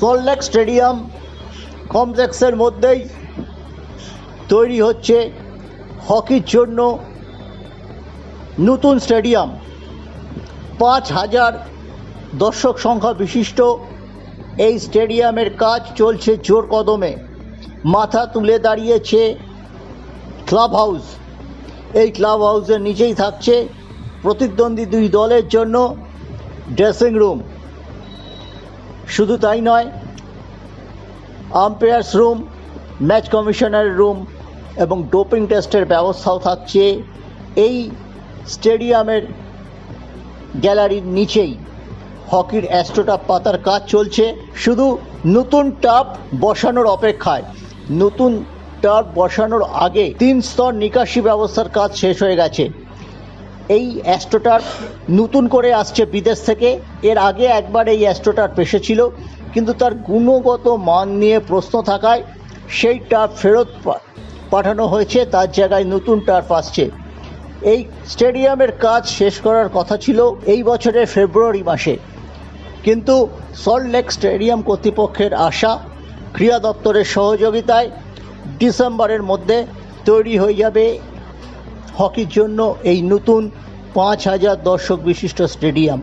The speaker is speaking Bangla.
সল্টলেক স্টেডিয়াম কমপ্লেক্সের মধ্যেই তৈরি হচ্ছে হকির জন্য নতুন স্টেডিয়াম। পাঁচ হাজার দর্শক সংখ্যা বিশিষ্ট এই স্টেডিয়ামের কাজ চলছে জোর কদমে। মাথা তুলে দাঁড়িয়েছে ক্লাব হাউস। এই ক্লাব হাউসের নিচেই থাকছে প্রতিদ্বন্দ্বী দুই দলের জন্য ড্রেসিং রুম। শুধু তাই নয় umpires room match commissioner room এবং ডোপিং টেস্টের ব্যবস্থাও থাকছে এই স্টেডিয়ামের গ্যালারির নিচেই। হকির অ্যাস্ট্রোটাপ পাতার কাজ চলছে, শুধু নতুন টাপ বসানোর অপেক্ষায়। নতুন টাপ বসানোর আগে তিন স্তর নিকাশি ব্যবস্থার কাজ শেষ হয়ে গেছে। এই অ্যাস্ট্রোটার নতুন করে আসছে বিদেশ থেকে। এর আগে একবার এই অ্যাস্ট্রোটার এসেছিল, কিন্তু তার গুণগত মান নিয়ে প্রশ্ন থাকায় সেই টার্ফ ফেরত পাঠানো হয়েছে, তার জায়গায় নতুন টার্ফ আসছে। এই স্টেডিয়ামের কাজ শেষ করার কথা ছিল এই বছরের ফেব্রুয়ারি মাসে। কিন্তু সল্ট লেক স্টেডিয়াম কর্তৃপক্ষের আশা, ক্রীড়া দপ্তরের সহযোগিতায় ডিসেম্বরের মধ্যে তৈরি হয়ে যাবে হকির জন্য এই নতুন পাঁচ হাজার দর্শক বিশিষ্ট স্টেডিয়াম।